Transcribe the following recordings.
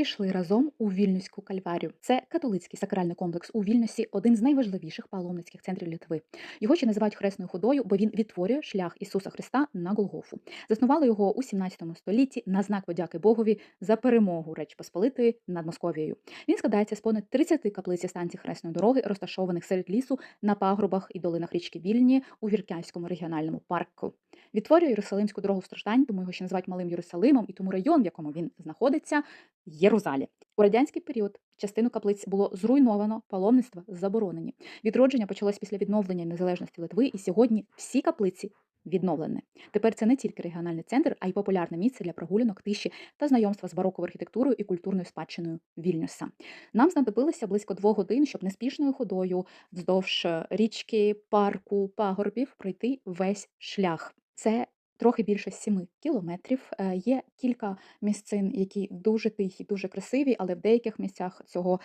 пішли разом у Вільнюську кальварію. Це католицький сакральний комплекс у Вільнюсі, один з найважливіших паломницьких центрів Литви. Його ще називають хресною ходою, бо він відтворює шлях Ісуса Христа на Голгофу. Заснували його у 17 столітті на знак подяки Богові за перемогу Речі Посполитої над Московією. Він складається з понад 30 каплиць і станцій хресної дороги, розташованих серед лісу на пагорбах і долинах річки Вільні у Віркянському регіональному парку. Відтворює Єрусалимську дорогу страждань, тому його ще називають Малим Єрусалимом, і тому район, в якому він знаходиться, Єрузалі. У радянський період частину каплиць було зруйновано, паломництва заборонені. Відродження почалось після відновлення незалежності Литви, і сьогодні всі каплиці відновлені. Тепер це не тільки регіональний центр, а й популярне місце для прогулянок, тиші та знайомства з бароковою архітектурою і культурною спадщиною Вільнюса. Нам знадобилося близько двох годин, щоб неспішною ходою вздовж річки, парку, пагорбів пройти весь шлях. Це трохи більше 7 кілометрів. Е, Є кілька місцин, які дуже тихі, дуже красиві, але в деяких місцях цього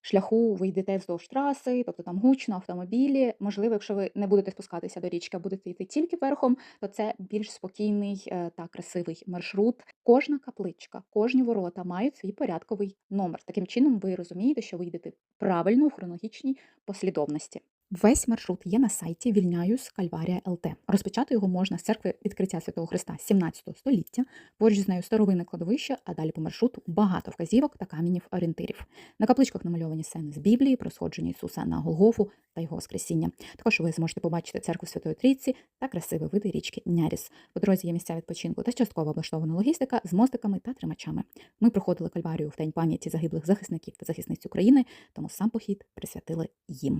шляху ви йдете вздовж траси, тобто там гучно, автомобілі. Можливо, якщо ви не будете спускатися до річки, а будете йти тільки верхом, то це більш спокійний е, та красивий маршрут. Кожна капличка, кожні ворота мають свій порядковий номер. Таким чином, ви розумієте, що ви йдете правильно у хронологічній послідовності. Весь маршрут є на сайті Вільняюс Кальварія ЛТ. Розпочати його можна з церкви відкриття Святого Христа 17 століття. Поруч з нею старовинне кладовище, а далі по маршруту багато вказівок та камінів орієнтирів. На капличках намальовані сцени з Біблії, про сходження Ісуса на Голгофу та його Воскресіння. Також ви зможете побачити церкву Святої Трійці та красиві види річки Няріс. По дорозі є місця відпочинку та частково облаштована логістика з мостиками та тримачами. Ми проходили кальварію в день пам'яті загиблих захисників та захисниць України, тому сам похід присвятили їм.